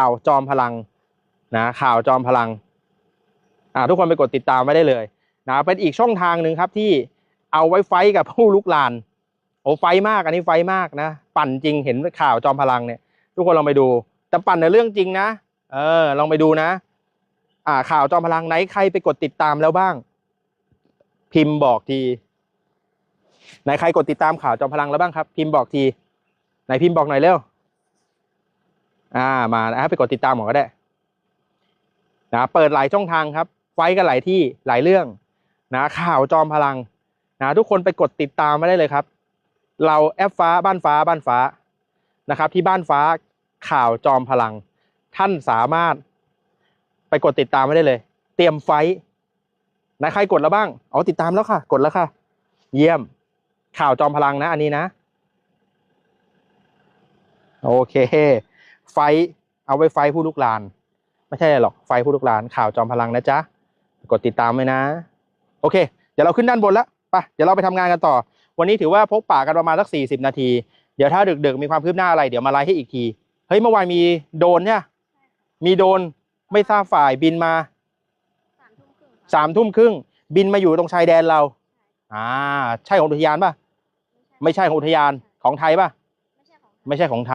ข่าวจอมพลังนะข่าวจอมพลังอ่าทุกคนไปกดติดตามไว้ได้เลยนะเป็นอีกช่องทางหนึ่งครับที่เอาไว้ไฟกับผู้ลุกลานโอ้ไฟมากอันนี้ไฟมากนะ ปั่นจริงเห็นข่าวจอมพลังเนี่ย ทุกคนลองไปดู แต่ปั่นในเรื่องจริงนะ เออ ลองไปดูนะ อ่า ข่าวจอมพลังไหนใครไปกดติดตามแล้วบ้าง พิมพ์บอกทีไหนใครกดติดตามข่าวจอมพลังแล้วบ้างครับ พิมพ์บอกทีไหนพิมพ์บอกหน่อยเร็ว อ่ามานะไปกดติดตามหมอก็ได้นะเปิดหลายช่องทางครับ ไฟกันหลายที่หลายเรื่องนะข่าวจอมพลังนะทุกคนไปกดติดตามมาได้เลยครับ เราแอปฟ้าบ้านฟ้าบ้านฟ้านะครับ ที่บ้านฟ้าข่าวจอมพลัง ท่านสามารถไปกดติดตามมาได้เลย เตรียมไฟนะใครกดแล้วบ้างอ๋อติดตามแล้วค่ะ กดแล้วค่ะ เยี่ยม ข่าวจอมพลังนะ อันนี้นะ โอเค ไฟเอาไว้ไฟผู้ลุกลาน ไม่ใช่หรอกไฟผู้ลุกลานข่าวจอมพลังนะจ๊ะกดติดตามไว้นะ โอเค เดี๋ยวเราขึ้นด้านบนแล้วไปเดี๋ยวเราไปทำงานกันต่อ วันนี้ถือว่าพกป่ากันประมาณสักสี่สิบนาที เดี๋ยวถ้าดึกๆมีความคืบหน้าอะไรเดี๋ยวมาไลฟ์ให้อีกทีเฮ้ยเมื่อวานมีโดนเนี่ยมีโดนไม่ทราบฝ่ายบินมาสามทุ่มครึ่งบินมาอยู่ตรงชายแดนเรา อ่า ใช่ของอุทยานป่ะ ไม่ใช่ของอุทยานของไทยป่ะ ไม่ใช่ของไทย